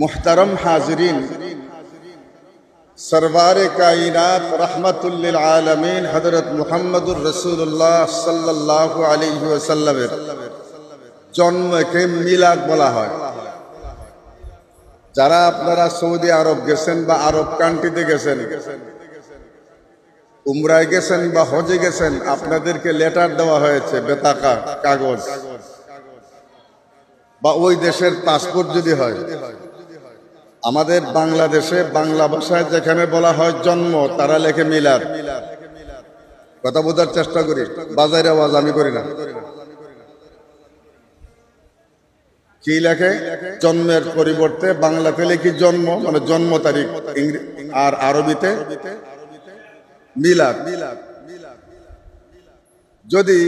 محترم حاضرین سرور کائنات رحمت للعالمین حضرت محمد الرسول اللہ صلی اللہ علیہ وسلم জন্মকে মিলাদ বলা হয়। যারা আপনারা সৌদি আরব গেছেন বা আরব কান্ট্রিতে গেছেন, উমরায় গেছেন বা হজে গেছেন, আপনাদেরকে লেটার দেওয়া হয়েছে, বেতাকা, কাগজ, বা ওই দেশের পাসপোর্ট যদি হয়। আমাদের বাংলাদেশে বাংলা ভাষায় যেখানে বলা হয় জন্ম, তারা লেখে মিলাদ। কথা বোঝার চেষ্টা করি বাজারে আওয়াজ আমি করি না। কি লেখে? জন্মের পরিবর্তে বাংলাতে লিখি জন্ম মানে জন্ম তারিখ আর আরবিতে মিলাদ। যদি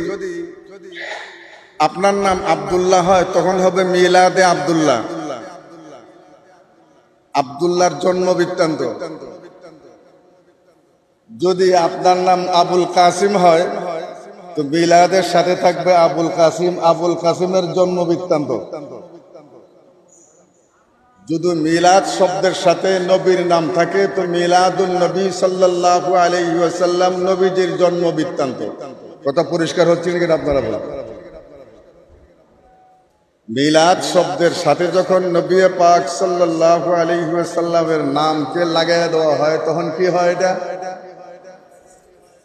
আপনার নাম আব্দুল্লাহ হয়, তখন হবে মিলাদে আব্দুল্লাহ। আব্দুল্লাহর জন্ম বৃত্তান্ত। যদি আপনার নাম আবুল কাসিম হয়, তো মিলাদের সাথে থাকবে আবুল কাসিম, আবুল কাসিমের জন্ম বৃত্তান্ত। যদি মিলাদ শব্দের সাথে নবীর নাম থাকে, তো মিলাদুল নবী সাল্লাল্লাহু আলাইহি ওয়াসাল্লাম নবীজির জন্ম বৃত্তান্ত। কথা পরিষ্কার হচ্ছে নাকি আপনারা বলেন? মিলাদ শব্দের সাথে যখন নবী পাক সাল্লাল্লাহু আলাইহি ওয়াসাল্লামের নামকে লাগাই দেওয়া হয়, তখন কি হয় এটা?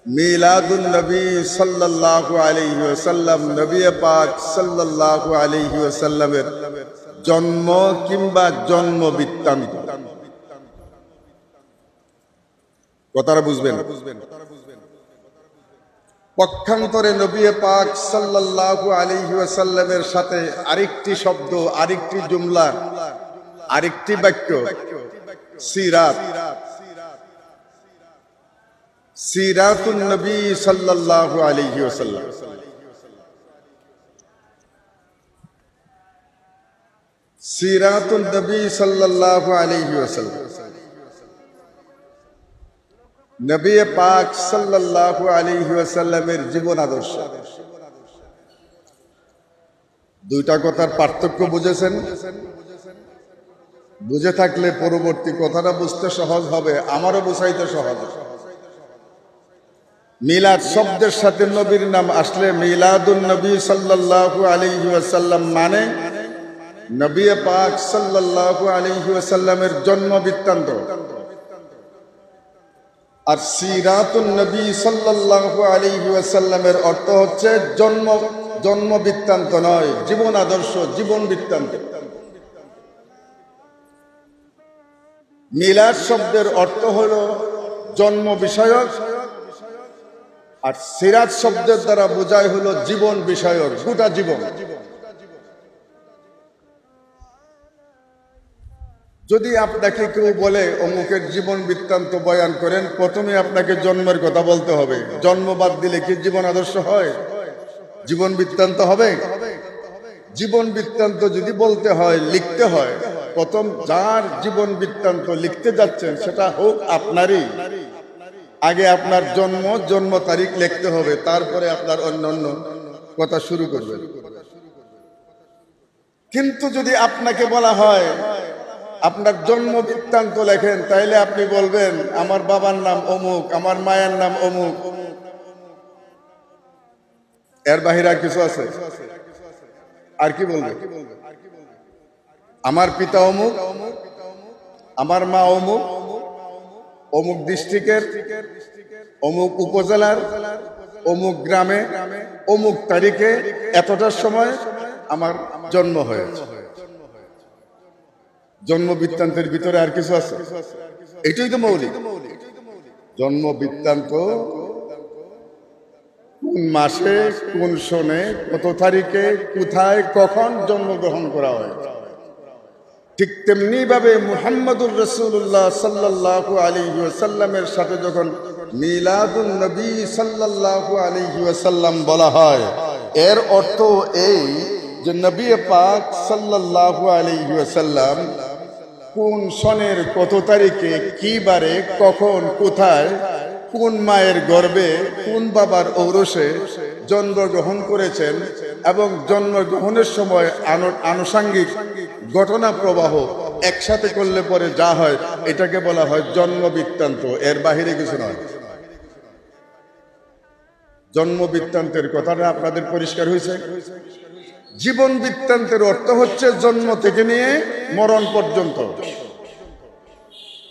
মিলাদুন নবী সাল্লাল্লাহু আলাইহি ওয়াসাল্লাম, নবী পাক সাল্লাল্লাহু আলাইহি ওয়াসাল্লামের জন্ম কিংবা জন্ম বৃত্তান্ত। কথাটা বুঝবেন বুঝবেন? পক্ষান্তরে নবী পাক সাল্লাল্লাহু আলাইহি ওয়াসাল্লামের সাথে আরেকটি শব্দ, আরেকটি জুমলা, আরেকটি বাক্য, সিরাত। সিরাতুন নবী সাল্লাল্লাহু আলাইহি ওয়াসাল্লাম। সিরাতুন নবী সাল্লাল্লাহু আলাইহি ওয়াসাল্লাম। নবী পাক সাল্লাল্লাহু আলাইহি ওয়াসাল্লামের জীবন আদর্শ। দুইটা কথার পার্থক্য বুঝেছেন? বুঝে থাকলে পরবর্তী কথাটা বুঝতে সহজ হবে, আমারও বুঝাইতে সহজ। মিলাদ শব্দের সাথে নবীর নাম আসলে মিলাদুন নবী সাল্লাল্লাহু আলাইহি ওয়াসাল্লাম মানে নবী পাক সাল্লাল্লাহু আলাইহি ওয়াসাল্লামের জন্ম বৃত্তান্ত। আর সিরাতুন নবী সাল্লাল্লাহু আলাইহি ওয়াসাল্লামের অর্থ হচ্ছে জন্ম জন্ম বৃত্তান্ত নয়, জীবন আদর্শ, জীবন বৃত্তান্ত। মিলাদ শব্দের অর্থ হল জন্ম বিষয়ক, আর সিরাজ শব্দের দ্বারা বোঝায় হলো জীবন বিষয়ক, গোটা জীবন। যদি আপনাকে কেউ বলে, অমুকের জীবন বৃত্তান্ত বয়ান করেন, প্রথমে আপনাকে জন্মের কথা বলতে হবে। জন্ম বাদ দিলে কি জীবন আদর্শ হয়? জীবন বৃত্তান্ত হবে? জীবন বৃত্তান্ত যদি বলতে হয়, লিখতে হয়, প্রথম যার জীবন বৃত্তান্ত লিখতে যাচ্ছেন, সেটা হোক আপনারই। আগে আপনার জন্ম জন্ম তারিখ লিখতে হবে, তারপরে আপনার অন্য অন্য কথা শুরু করবেন। কিন্তু যদি আপনাকে বলা হয় আপনার জন্ম বৃত্তান্ত লেখেন, তাইলে আপনি বলবেন, আমার বাবার নাম অমুক, আমার মায়ের নাম অমুক। এর বাহিরে আর কিছু আছে? আর কি বলবে? আমার পিতা অমুক, আমার মা অমুক অমুক ডিস্ট্রিক্টের, অমুক উপজেলার, অমুক গ্রামে, অমুক তারিখে, এতটার সময় আমার জন্ম হয়েছে। জন্ম বৃত্তান্তের ভিতরে আর কিছু আছে? এটাই তো মৌলিক। জন্ম বৃত্তান্ত কোন মাসে, কোন সনে, কত তারিখে, কোথায়, কখন জন্মগ্রহণ করা হয়? ঠিক তেমনি ভাবে মুহাম্মদুর রসুল্লাহ সাল্লাহ আলী সাল্লামের সাথে যখন মিলাদুল নবী সাল্লাহ আলী সাল্লাম বলা হয়, এর অর্থ এই যে নবী পাক সাল্লাহ আলী সাল্লাম কোন সনের কত তারিখে কি বারে, কখন, কোথায়, কোন মায়ের গর্ভে কোন বাবার ঔরসে জন্মগ্রহণ করেছেন এবং জন্মগ্রহণের সময় আনু- আনুষাঙ্গিক ঘটনা প্রবাহ একসাথে করলে পরে যা হয়, এটাকে বলা হয় জন্ম বৃত্তান্ত এর বাহিরে কিছু নয়। জন্ম বৃত্তান্তের কথাটা আপনাদের পরিষ্কার হয়েছে? জীবন বৃত্তান্তের অর্থ হচ্ছে জন্ম থেকে নিয়ে মরণ পর্যন্ত।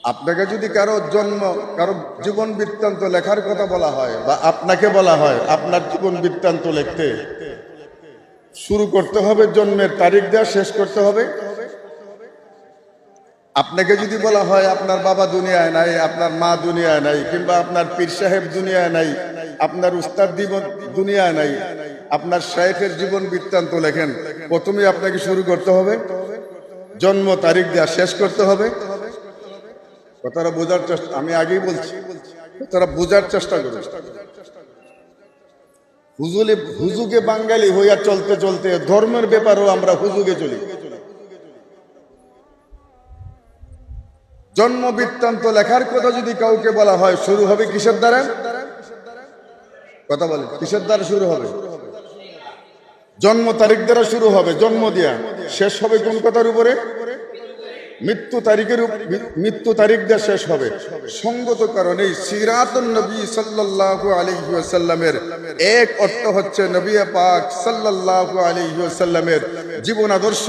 আপনাকে যদি কারও জন্ম, কারও জীবন বৃত্তান্ত লেখার কথা বলা হয় বা আপনাকে বলা হয়, আপনার জীবন বৃত্তান্ত লিখতে, শুরু করতে হবে জন্মের তারিখ দেওয়া, শেষ করতে হবে। আপনাকে যদি বলা হয় আপনার বাবা দুনিয়ায় নাই, আপনার মা দুনিয়ায় নাই, কিংবা আপনার পীর সাহেব দুনিয়ায় নাই, আপনার উস্তাদ জীবন দুনিয়ায় নাই, আপনার শাহেখের জীবন বৃত্তান্ত লেখেন প্রথমে আপনাকে শুরু করতে হবে। জন্ম তারিখ দেওয়া শেষ করতে হবে। কথাটা বোঝার চেষ্টা, আমি আগেই বলছি, কথাটা বোঝার চেষ্টা করুন। হুজুলে হুজুগে বাঙালি হইয়া চলতে চলতে ধর্মের ব্যাপারেও আমরা হুজুগে চলি। জন্ম বৃত্তান্ত লেখার কথা যদি কাউকে বলা হয়, শুরু হবে কিসের দ্বারা? কথা বলে কিসের দ্বারা শুরু হবে? জন্ম তারিখ দ্বারা শুরু হবে, জন্ম দিয়া। শেষ হবে কোন কথার উপরে? মৃত্যু তারিখের মৃত্যু তারিখ দিয়ে শেষ হবে। সঙ্গত কারণে সিরাতুন নবী সাল্লাল্লাহু আলাইহি ওয়াসাল্লামের এক অর্থ হচ্ছে নবী পাক সাল্লাল্লাহু আলাইহি ওয়াসাল্লামের জীবন আদর্শ।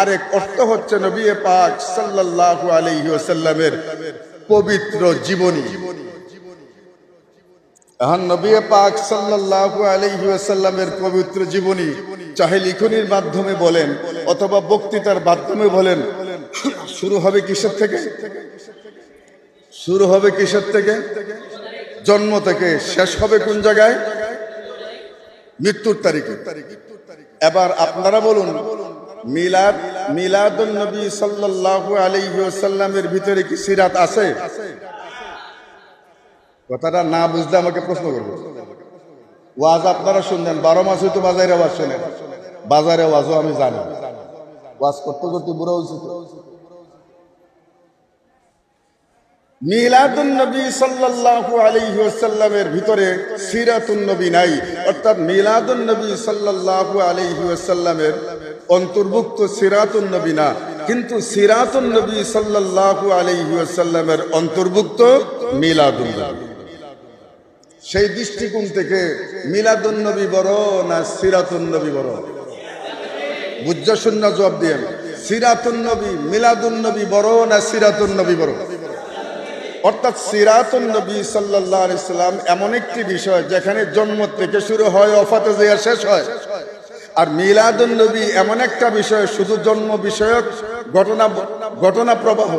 আরেক অর্থ হচ্ছে নবী পাক সাল্লাল্লাহু আলাইহি ওয়াসাল্লামের পবিত্র জীবনী। এখন নবী পাক সাল্লাল্লাহু আলাইহি ওয়াসাল্লামের পবিত্র জীবনী চাহে লিখনির মাধ্যমে বলেন অথবা বক্তৃতার মাধ্যমে বলেন, শুরু হবে কিসের থেকে? শুরু হবে কিসের থেকে? জন্ম থেকে। শেষ হবে কোন জায়গায়? মৃত্যুর তারিখে। এবার আপনারা বলুন, মিলাদ মিলাদুল নবী সাল্লাল্লাহু আলাইহি ওয়াসাল্লামের ভিতরে কি সিরাত আছে? কথাটা না বুঝলে আমাকে প্রশ্ন করব। ওয়াজ আপনারা শুনলেন, বারো মাস হয়তো বাজারে ওয়াজ শোনেন। বাজারে ওয়াজও আমি জানি। ওয়াজ করতে করতে বুড়ো হয়েছে ভিতরে নাই। অর্থাৎ অন্তর্ভুক্ত না। কিন্তু অন্তর্ভুক্ত সেই দৃষ্টিকোণ থেকে মিলাদুন নবী বড় না সিরাতুন নবী বড়? বুঝ্য শূন্য জবাব দিয়েন সিরাতুন নবী মিলাদুন নবী বড় না সিরাতুন নবী বড়? অর্থাৎ সিরাতুন নবী আলাইহি সাল্লাম এমন একটি বিষয় যেখানে জন্ম থেকে শুরু হয় অফাতে যেয়া শেষ হয়। আর মিলাদুন নবী এমন একটা বিষয়, শুধু জন্ম বিষয়ক ঘটনা ঘটনা প্রবাহ,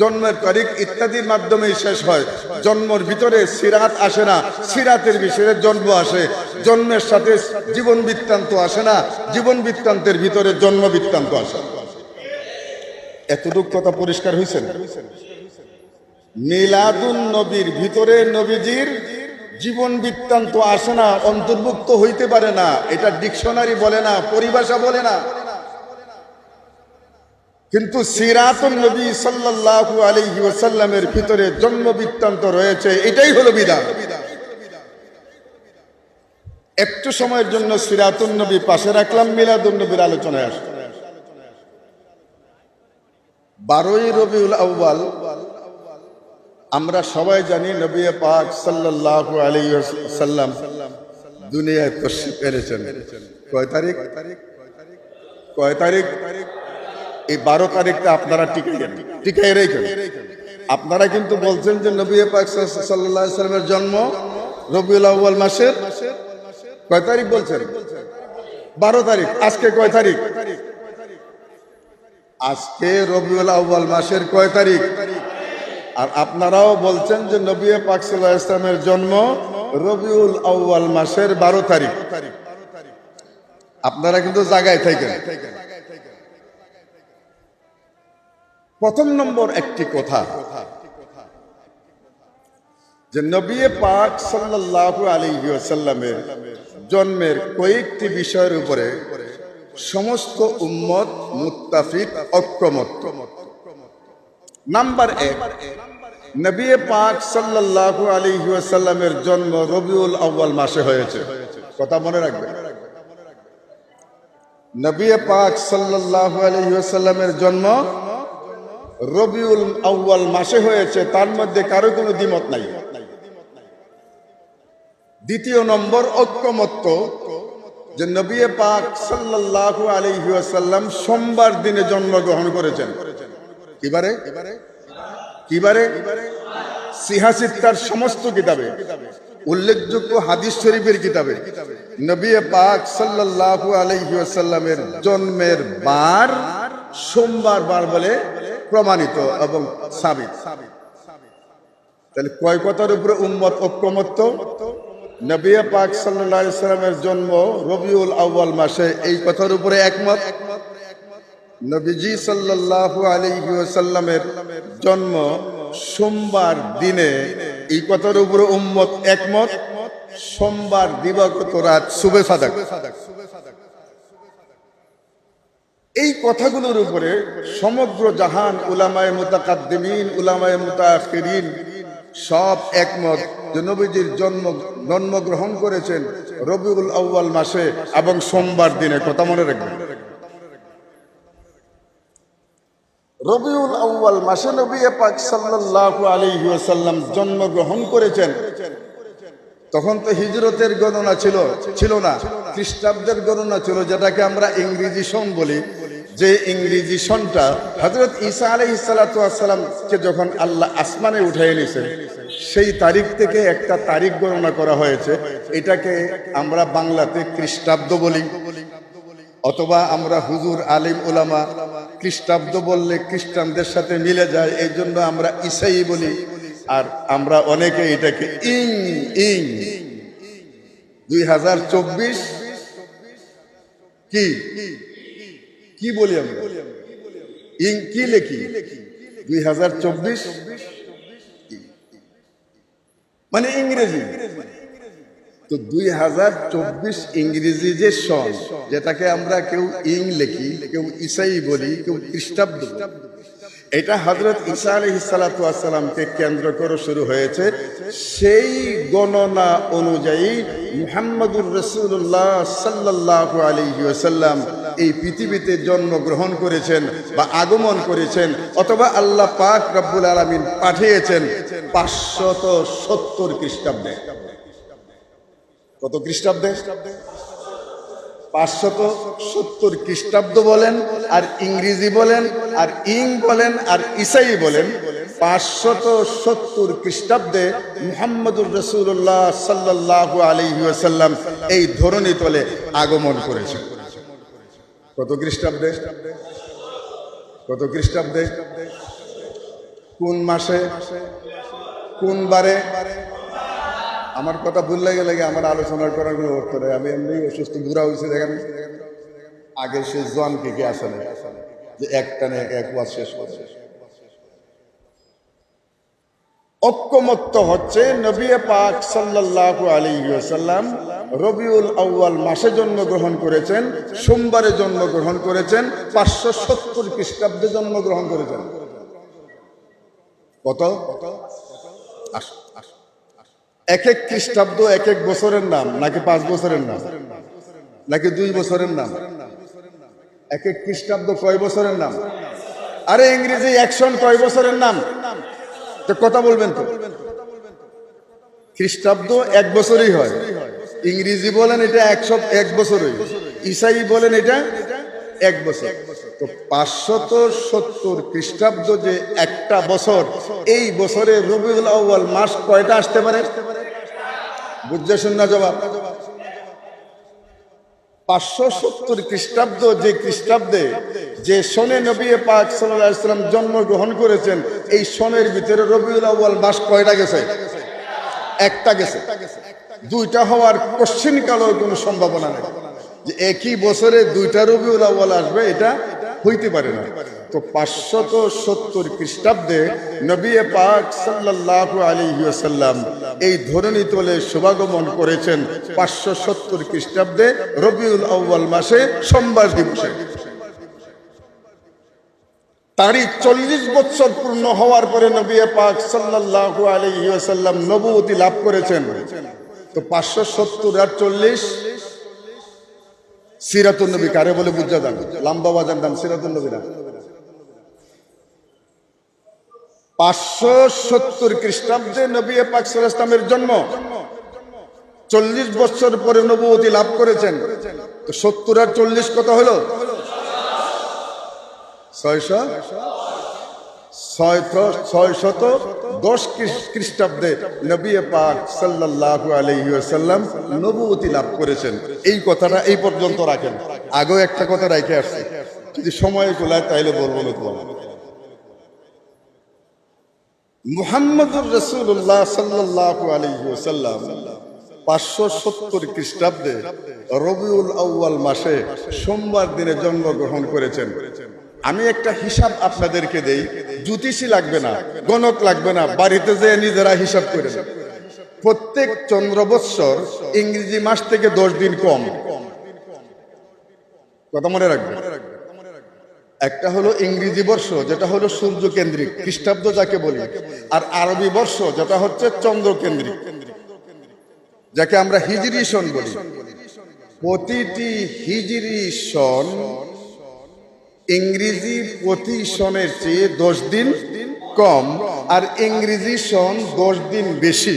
জন্মের তারিখ ইত্যাদির মাধ্যমেই শেষ হয়। জন্মের ভিতরে সিরাত আসে না, সিরাতের বিষয়ে জন্ম আসে। জন্মের সাথে জীবন বৃত্তান্ত আসে না, জীবন বৃত্তান্তের ভিতরে জন্ম বৃত্তান্ত আসে। এতটুক কথা পরিষ্কার হয়েছে না? মিলাদুন নবীর ভিতরে নবীজির জীবন বৃত্তান্ত আসে না, অন্তর্ভুক্ত হইতে পারে না। এটা ডিকশনারি বলে না, পরিভাষা বলে না। কিন্তু সিরাতুন নবী সাল্লাল্লাহু আলাইহি ওয়াসাল্লামের ভিতরে জন্ম বৃত্তান্ত রয়েছে, এটাই হলো বিধান। একটু সময়ের জন্য সিরাতুন নবী পাশে রাখলাম, মিলাদুন নবীর আলোচনায় আসলাম। বারোই রবিউল আউ্বাল আমরা সবাই জানি নবী পাক সাল্লাল্লাহু আলাইহি সাল্লাম দুনিয়ায় তশরিফ এনেছেন। কয় তারিখ? কয় তারিখ? এই বারো তারিখটা আপনারা টিকাইয়েন টিকাই রেখেন। আপনারা কিন্তু বলছেন যে নবী পাক আলাইহি সাল্লামের জন্ম রবিউল আউ্বাল মাসের। কয় তারিখ বলছেন? বারো তারিখ। আজকে কয় তারিখ? আজকে রবিউল আউ্বাল মাসের কয় তারিখ? আর আপনারাও বলছেন যে নবী পাক সাল্লাহ ইসলামের জন্ম রবিউল আউ্বাল মাসের বারো তারিখ। আপনারা কিন্তু জায়গায় থাকেন। প্রথম নম্বর একটি কথা, যে নবী পাক সাল্লাল্লাহু আলাইহি ওয়াসাল্লামের জন্মের কয়েকটি বিষয়ের উপরে সমস্ত উম্মত মুত্তাফিক ঐক্যমত। নাম্বার এক, নবী পাক সাল্লাল্লাহু আলাইহি ওয়াসাল্লামের জন্ম রবিউল আউ্বাল মাসে হয়েছে। কথা মনে রাখবেন নবী পাক সাল্লাল্লাহু আলাইহি ওয়াসাল্লামের জন্ম রবিউল আউ্য়াল মাসে হয়েছে, তার মধ্যে কারও কোনো দ্বিমত নাই। দ্বিতীয় নম্বর ঐক্যমত্য, যে নবী পাক সাল্লাল্লাহু আলাইহি ওয়াসাল্লাম সোমবার দিনে জন্মগ্রহণ করেছেন। কিবারে কিবারে সিহাসিত্তার সমস্ত কিতাবে। উল্লেখযোগ্য হাদিস শরীফের কিতাবে। নবী পাক সাল্লাল্লাহু আলাইহি ওয়াসাল্লামের জন্মের বার, সোমবার বার বলে প্রমাণিত এবং সাবিত। তাহলে কয় কথার উপরে উম্মত ঐক্যমত্য? নবী পাক আলাইহি সাল্লামের জন্ম রবিউল আউয়াল মাসে, এই কথার উপরে একমত একমত? নবীজি সাল্লাল্লাহু আলাইহি ওয়াসাল্লামের জন্ম সোমবার দিনে এই কথার উপরে উম্মত একমত। সোমবার দিবাগত রাত শুভে সাদাক। এই কথাগুলোর উপরে সমগ্র জাহান উলামায়ে মুতাকাদ্দিমিন, উলামায়ে মুতাআখিরিন সব একমত যে নবীজির জন্ম, জন্মগ্রহণ করেছেন রবিউল আউয়াল মাসে এবং সোমবার দিনে কথা মনে রাখবেন। রবিউল আউয়াল মাসে নবী পাক সাল্লাল্লাহু আলাইহি জন্মগ্রহণ করেছেন। তখন তো হিজরতের গণনা ছিল ছিল না। খ্রিস্টাব্দের গণনা ছিল, যেটাকে আমরা ইংরেজি সন বলি। যে ইংরেজি সনটা হজরত ঈসা আলাই সালাতামকে যখন আল্লাহ আসমানে উঠাই নিয়েছেন, সেই তারিখ থেকে একটা তারিখ গণনা করা হয়েছে। এটাকে আমরা বাংলাতে খ্রিস্টাব্দ বলি। অথবা আমরা হুজুর, আলিম ওলামা খ্রিস্টাব্দ বললে খ্রিস্টানদের সাথে মিলে যায়, এই জন্য আমরা ইসাই বলি। আর আমরা অনেকে এটাকে ইং ইং। দুই হাজার চব্বিশ কি? কি বলি আমি ইং কি লেখি? দুই হাজার চব্বিশ? মানে ইংরেজি। তো দুই হাজার চব্বিশ ইংরেজি যে সন যেটাকে আমরা কেউ ইং লেখি, কেউ ইসাই বলি, কেউ খ্রিস্টাব্দ এটা হজরত ঈসা আলহিসালামকে কেন্দ্র করে শুরু হয়েছে। সেই গণনা অনুযায়ী মুহাম্মদুর রসুল্লাহ সাল্লাহ আলহি ওসাল্লাম এই পৃথিবীতে জন্মগ্রহণ করেছেন বা আগমন করেছেন অথবা আল্লাহ পাক রব্বুল আলমিন পাঠিয়েছেন পাঁচশত সত্তর খ্রিস্টাব্দে। কত খ্রিস্টাব্দে? পাঁচশত সত্তর খ্রিস্টাব্দ বলেন, আর ইংরেজি বলেন, আর ইং বলেন, আর ইসাই বলেন, পাঁচশত সত্তর খ্রিস্টাব্দে মুহাম্মদুর রসুল্লাহ সাল্লাহ আলহি আসাল্লাম এই ধরনী তলে আগমন করেছেন। কত খ্রিস্টাব্দে? কত খ্রিস্টাব্দে? কোন মাসে? কোন বারে? আমার কথা ভুললে গেলে আমার আলোচনা করার কোনো অর্থ নেই? আমি এমনি অসুস্থ, বুড়া হয়েছে, দেখেন। আগে সে জন কে কে আসে না যে একটানে এক ওয়াজ শেষ করে। ঐক্যমত্য হচ্ছে নবী পাক সাল্লাল্লাহু আলাইহি ওয়াসাল্লাম রবিউল আউয়াল মাসে জন্মগ্রহণ করেছেন, সোমবারে জন্মগ্রহণ করেছেন, পাঁচশো সত্তর খ্রিস্টাব্দে জন্মগ্রহণ করেছেন। কত? আসো আসো এক এক খ্রিস্টাব্দ এক এক বছরের নাম, নাকি পাঁচ বছরের নাম? নাকি দুই বছরের নাম? এক এক খ্রিস্টাব্দ কয় বছরের নাম? আরে ইংরেজি একশন কয় বছরের নাম? তো কথা বলবেন তো। খ্রিস্টাব্দ এক বছরই হয়। ইংরেজি বলেন এটা একশো এক বছরই। ইসাই বলেন এটা এক বছর। তো পাঁচশত সত্তর খ্রিস্টাব্দ যে একটা বছর, এই বছরে রবিউল আউ্য়াল মাস কয়টা আসতে পারে? বুঝতে শুন জবাব। পাঁচশো সত্তর খ্রিস্টাব্দ যে খ্রিস্টাব্দে যে সনে নবী পাক সাল্লাহ ইসলাম জন্মগ্রহণ করেছেন, এই সনের ভিতরে রবিউল আউ্য়াল মাস কয়টা গেছে? একটা গেছে। দুইটা হওয়ার কোশ্চিন কালের কোনো সম্ভাবনা নেই। যে একই বছরে দুইটা রবিউল আউ্য়াল আসবে, এটা হইতে পারে না। তো পাঁচশত সত্তর খ্রিস্টাব্দে নবী পাক সাল্লাহ আলাইহি ওয়াসাল্লাম এই ধরনী তোলে শুভাগমন করেছেন পাঁচশো সত্তর খ্রিস্টাব্দে রবিউল আউ্য়াল মাসে সোমবার দিবসে। তারই চল্লিশ বছর পূর্ণ হওয়ার পরে নবী পাক সাল্লাহ আলাইহি ওয়াসাল্লাম নবুয়তি লাভ করেছেন। তো পাঁচশো সত্তর আর চল্লিশ সিরাতুল নবী কারে বলে বুঝা দান লম্বা বাজার দাম সিরাতুল নবী পাঁচশো সত্তর খ্রিস্টাব্দে নবী পাক সাল্লাল্লাহু ইসলামের জন্ম। চল্লিশ বছর পরে নবুয়তি লাভ করেছেন। সত্তর আর চল্লিশ কত হলো? ছয়শো? ছয়শত দশ খ্রিস্টাব্দে নবী পাক সাল্লাল্লাহু আলাইহি ওয়াসাল্লাম নবুয়তি লাভ করেছেন। এই কথাটা এই পর্যন্ত রাখেন। আগেও একটা কথা রেখে আসছে। যদি সময় কোলায় তাইলে বলব না তোমার মুহাম্মদুর রসুল্লাহ সাল্লাহ আলহিসাল্লাম পাঁচশো সত্তর খ্রিস্টাব্দে রবিউল আউ্য়াল মাসে সোমবার দিনে জন্মগ্রহণ করেছেন। আমি একটা হিসাব আপনাদেরকে দেই, জ্যোতিষী লাগবে না, গণক লাগবে না, বাড়িতে যেয়ে নিজেরা হিসাব করে। প্রত্যেক চন্দ্রবৎসর ইংরেজি মাস থেকে দশ দিন কম। কথা মনে রাখবেন? একটা হলো ইংরেজি বর্ষ, যেটা হলো সূর্য কেন্দ্রিক, খ্রিস্টাব্দ যাকে বলি। আর আরবি বর্ষ, যেটা হচ্ছে চন্দ্র কেন্দ্রিক। যাকে আমরা হিজরি সন বলি। প্রতিটি হিজরি সন ইংরেজি প্রতি সনের চেয়ে দশ দিন কম, আর ইংরেজি সন দশ দিন বেশি।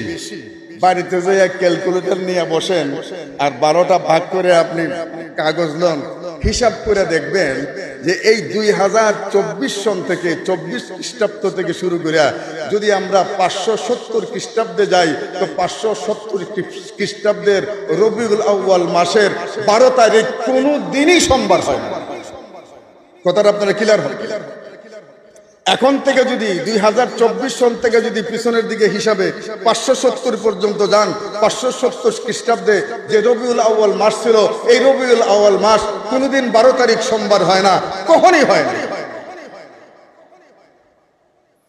বাড়িতে যে ক্যালকুলেটর নিয়ে বসেন, আর বারোটা ভাগ করে আপনি কাগজ লন। হিসাব করে দেখবেন যে এই দুই হাজার চব্বিশ সন থেকে চব্বিশ খ্রিস্টাব্দ থেকে শুরু করে যদি আমরা পাঁচশো সত্তর খ্রিস্টাব্দে যাই, তো পাঁচশো সত্তর খ্রিস্টাব্দের রবিউল আউ্য়াল মাসের বারো তারিখ কোনো দিনই সোমবার হয় কথাটা আপনারা ক্লিয়ার হবে এখন থেকে যদি দুই হাজার চব্বিশ সন থেকে যদি পিছনের দিকে হিসাবে পাঁচশো সত্তর পর্যন্ত যান, পাঁচশো সত্তর খ্রিস্টাব্দে যে রবিউল আউ্য়াল মাস ছিল, এই রবিউল আউ্য়াল মাস কোনোদিন বারো তারিখ সোমবার হয় না, কখনই হয় না।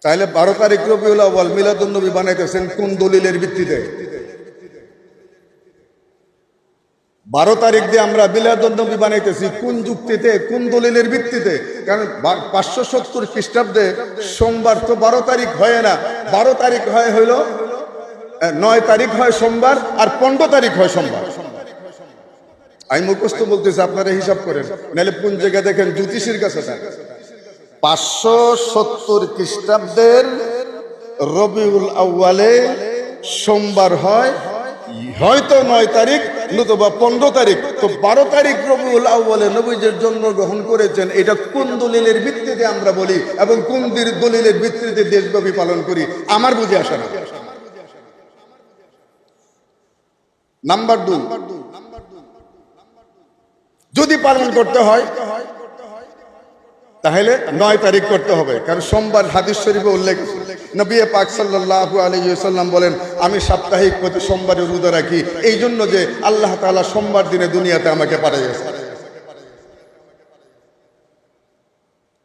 তাহলে বারো তারিখ রবিউল আউ্য়াল মিলাদুন্নবী বানাইতেছেন কোন দলিলের ভিত্তিতে? বারো তারিখ দিয়ে আমরা বিলাদনবী বানাইতেছি, কোন যুক্তিতে, কোন দলিলের ভিত্তিতে? কারণ পাঁচশো সত্তর খ্রিস্টাব্দে সোমবার তো বারো তারিখ হয় না। বারো তারিখ হয় হইল নয় তারিখ হয় সোমবার আর পনেরো তারিখ হয় সোমবার। আমি মুখস্থ বলতেছি, আপনারা হিসাব করেন। নাহলে কোন জায়গায় দেখেন জ্যোতিষীর কাছে। পাঁচশো সত্তর খ্রিস্টাব্দের রবিউল আউ্য়ালে সোমবার হয় হয়তো নয় তারিখ, নতুবা পনেরো তারিখ। তো বারো তারিখ রবিউল আউ্বালে নবীজের জন্মগ্রহণ করেছেন, এটা কোন দলিলের ভিত্তিতে আমরা বলি এবং কোন দলিলের ভিত্তিতে দেশব্যাপী পালন করি, আমার বুঝে আসে না। নাম্বার দুই। যদি পালন করতে হয় তাহলে নয় তারিখ করতে হবে। কারণ সোমবার হাদিস শরীফে উল্লেখ আছে। নবী পাক সাল্লাল্লাহু আলাইহি ওয়াসাল্লাম বলেন, আমি সাপ্তাহিক প্রতি সোমবারে রোজা রাখি। এই জন্য যে আল্লাহ তাআলা সোমবার দিনে দুনিয়াতে আমাকে পাঠিয়েছে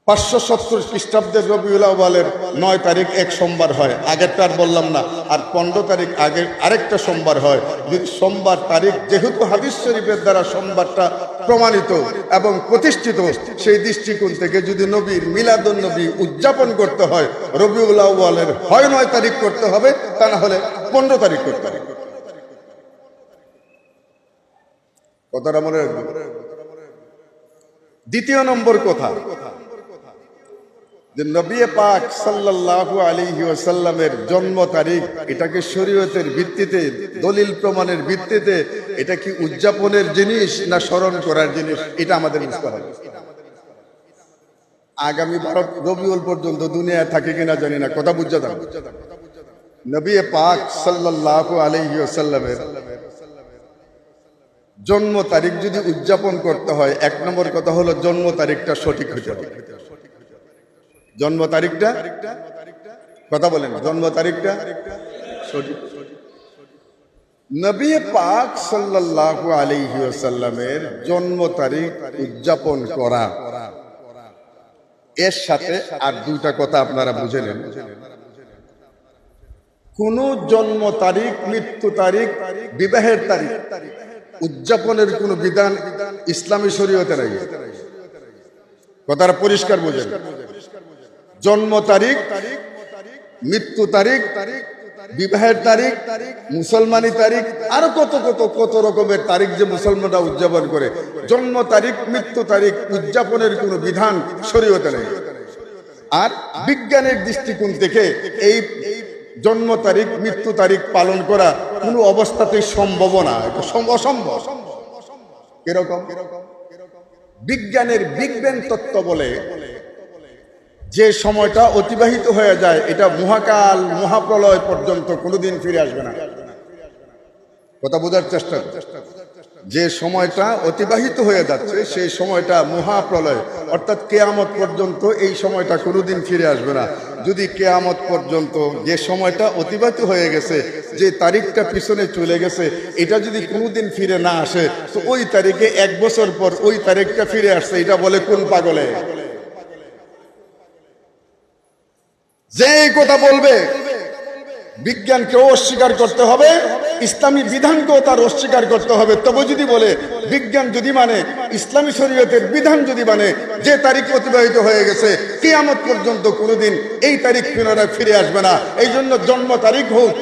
পাঁচশো সত্তর খ্রিস্টাব্দের রবিউল আউ্বালের নয় তারিখ এক সোমবার হয়। আগেরটা আর বললাম না, আর পনেরো তারিখ আগে আরেকটা সোমবার হয়। সোমবার তারিখ যেহেতু হাদিস শরীফের দ্বারা সোমবারটা প্রমাণিত এবং প্রতিষ্ঠিত, সেই দৃষ্টিকোণ থেকে যদি নবীর মিলাদুন নবী উদযাপন করতে হয়, রবিউল আউ্বালের হয় নয় তারিখ করতে হবে, তা না হলে পনেরো তারিখ করতে হবে। কথাটা মনে রাখবেন। দ্বিতীয় নম্বর কথা যে নবী পাক সাল্লাল্লাহু আলাইহি ওয়াসাল্লামের জন্ম তারিখ এটাকে শরীয়তের ভিত্তিতে, দলিল প্রমাণের ভিত্তিতে, এটা কি উদযাপনের জিনিস না স্মরণ করার জিনিস? এটা আমাদের বুঝতে হবে। আগামী ভারত রবিউল পর্যন্ত দুনিয়ায় থাকে কিনা জানি না, কথা বুঝতে দাম নবী পাক সাল্লাল্লাহু আলাইহি ওয়াসাল্লামের জন্ম তারিখ যদি উদযাপন করতে হয়, এক নম্বর কথা হলো জন্ম তারিখটা সঠিক হতে হবে। জন্ম তারিখটা? কথা বলেন, জন্ম তারিখটা? নবী পাক সাল্লাল্লাহু আলাইহি ওয়াসাল্লামের জন্ম তারিখ উদযাপন করা। এর সাথে আর দুইটা কথা আপনারা বুঝে নেন। কোন জন্ম তারিখ, মৃত্যু তারিখ, বিবাহের তারিখ উদযাপনের কোন বিধান ইসলামী শরীয়তে নাই। কথাটা পরিষ্কার বুঝেন জন্ম তারিখ, মৃত্যু তারিখ, বিবাহের তারিখ, মুসলমানি তারিখ, আরও কত কত কত রকমের তারিখ যে মুসলমানরা উদযাপন করে। জন্ম তারিখ, মৃত্যু তারিখ উদযাপনের কোনো বিধান শরীয়তে নেই। আর বিজ্ঞানের দৃষ্টিকোণ থেকে এই জন্ম তারিখ, মৃত্যু তারিখ পালন করা কোনো অবস্থাতেই সম্ভব না। অসম্ভব। কীরকম? বিজ্ঞানের বিগ ব্যাং তত্ত্ব বলে যে সময়টা অতিবাহিত হয়ে যায়, এটা মহাকাল, মহাপ্রলয় পর্যন্ত কোনোদিন ফিরে আসবে না। কথা বোঝার চেষ্টা যে সময়টা অতিবাহিত হয়ে যাচ্ছে, সেই সময়টা মহাপ্রলয়। অর্থাৎ কেয়ামত পর্যন্ত এই সময়টা কোনোদিন ফিরে আসবে না। যদি কেয়ামত পর্যন্ত যে সময়টা অতিবাহিত হয়ে গেছে, যে তারিখটা পিছনে চলে গেছে, এটা যদি কোনোদিন ফিরে না আসে, তো ওই তারিখে এক বছর পর ওই তারিখটা ফিরে আসছে, এটা বলে কোন পাগলে? যে কথা বলবে বিজ্ঞানকেও অস্বীকার করতে হবে, ইসলামী বিধানকেও তার অস্বীকার করতে হবে। তবু যদি বলে, বিজ্ঞান যদি মানে ইসলামী শরীয়তের বিধান যদি মানে যে তারিখ অতিবাহিত হয়ে গেছে, কেয়ামত পর্যন্ত কোনোদিন এই তারিখ পুনরায় ফিরে আসবে না। এই জন্য জন্ম তারিখ হোক